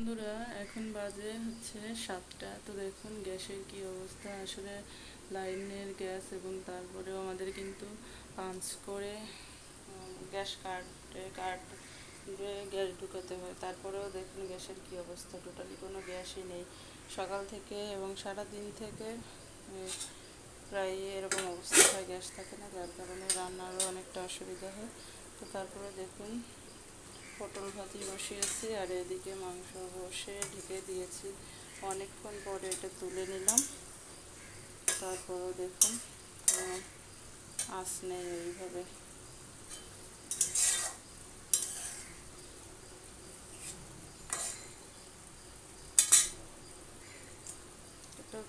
বন্ধুরা, এখন বাজে হচ্ছে সাতটা। তো দেখুন, গ্যাসের কি অবস্থা। আসলে লাইনের গ্যাস এবং তারপরেও আমাদের কিন্তু পাঞ্চ করে গ্যাস কার্ডে কার্ড গ্যাস ঢুকাতে হয়। তারপরেও দেখুন গ্যাসের কি অবস্থা। টোটালি কোনো গ্যাসই নেই। সকাল থেকে এবং সারা দিন থেকে প্রায় এরকম অবস্থা হয়, গ্যাস থাকে না। যার কারণে রান্নারও অনেকটা অসুবিধা হয়। তো তারপরে দেখুন পটল ভাজি বসিয়েছি আর এদিকে মাংস বসে ঢেকে দিয়েছি। অনেকক্ষণ পরে এটা তুলে নিলাম। তারপরও দেখুন আঁচ নেই এইভাবে।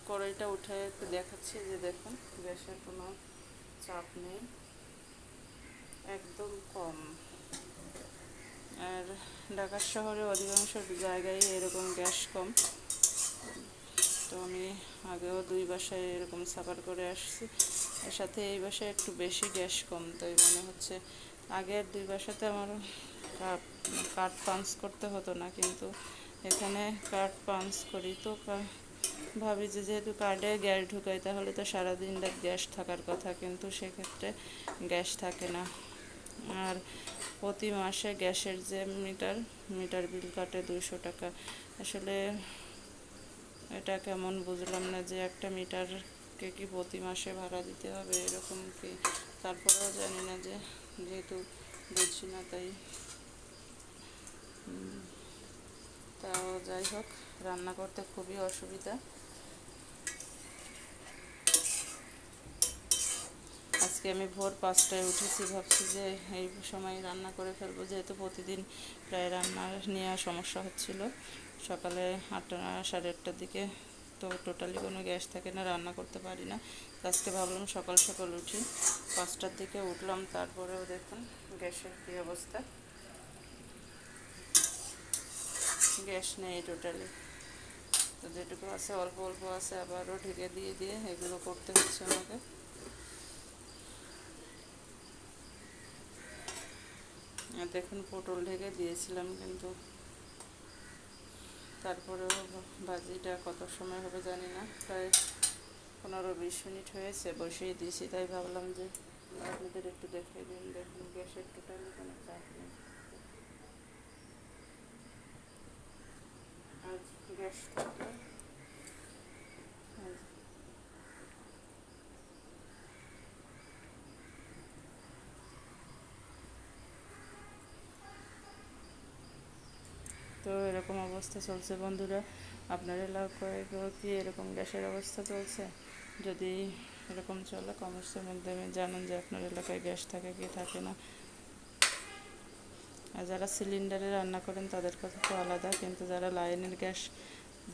কড়াইটা উঠে একটু দেখাচ্ছি যে দেখুন, গ্যাসের কোনো চাপ নেই। একদম কম। ঢাকা শহরে অধিকাংশ জায়গায় এরকম গ্যাস কম। তো আমি আগেও দুই বাসায় এরকম সাফার করে আসছি। এর সাথে এই বাসায় একটু বেশি গ্যাস কম, তাই মনে হচ্ছে আগের দুই বাসাতে আমার কার্ড পাঞ্চ করতে হতো না, কিন্তু এখানে কার্ড পাঞ্চ করি। তো ভাবি যে যেহেতু কার্ডে গ্যাস ঢুকাই তাহলে তো সারাদিন রাত গ্যাস থাকার কথা, কিন্তু সেক্ষেত্রে গ্যাস থাকে না। আর প্রতি মাসে গ্যাসের যে মিটার মিটার বিল কাটে দুইশো টাকা। আসলে এটা কেমন বুঝলাম না যে একটা মিটারকে কি প্রতি মাসে ভাড়া দিতে হবে এরকম কি? তারপরেও জানি না যে, যেহেতু বুঝছি না তাই। তাও যাই হোক, রান্না করতে খুবই অসুবিধা। আজকে আমি ভোর পাঁচটায় উঠেছি, ভাবছি যে এই সময় রান্না করে ফেলব। যেহেতু প্রতিদিন প্রায় রান্না নেওয়া সমস্যা হচ্ছিল। সকালে আটটা সাড়ে আটটার দিকে তো টোটালি কোনো গ্যাস থাকে না, রান্না করতে পারি না। আজকে ভাবলাম সকাল সকাল উঠি। পাঁচটার দিকে উঠলাম, তারপরেও দেখুন গ্যাসের কী অবস্থা। গ্যাস নেই টোটালি তো যেটুকু আছে, অল্প অল্প আছে, আবারও ঢেকে দিয়ে দিয়ে এগুলো করতে হচ্ছে আমাকে। দেখুন পটল ঢেকে দিয়েছিলাম কিন্তু তারপরেও ভাজিটা কত সময় হবে জানি না, প্রায় পনেরো বিশ মিনিট হয়েছে বসিয়ে দিয়েছি, তাই ভাবলাম যে আপনাদের একটু দেখিয়ে দিন, দেখুন গ্যাসের টোটালি কোনো চাপ নেই। আজ গ্যাস থাকলে আজ তো এরকম অবস্থা চলছে বন্ধুরা। আপনার এলাকায় কি এরকম গ্যাসের অবস্থা চলছে? যদি এরকম চলে কমার্সের মাধ্যমে জানান যে আপনার এলাকায় গ্যাস থাকে কি থাকে না। আর যারা সিলিন্ডারে রান্না করেন, তাদের কথা তো আলাদা। কিন্তু যারা লাইনের গ্যাস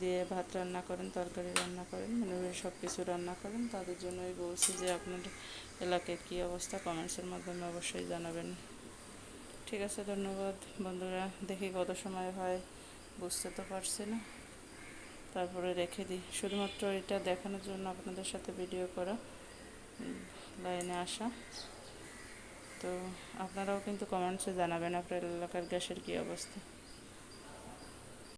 দিয়ে ভাত রান্না করেন, তরকারি রান্না করেন মানে সব কিছু রান্না করেন, তাদের জন্যই বলছি যে আপনার এলাকায় কী অবস্থা? কমেন্টসের মাধ্যমে অবশ্যই জানাবেন। ঠিক আছে, ধন্যবাদ। বন্ধুরা, দেখি কত সময় হয়, বুঝতে তো পারছি না। তারপরে রেখে দিই। শুধুমাত্র এটা দেখানোর জন্য আপনাদের সাথে ভিডিও করা লাইনে আসা। তো আপনারাও কিন্তু কমেন্টসে জানাবেন আপনার এলাকার গ্যাসের কী অবস্থা।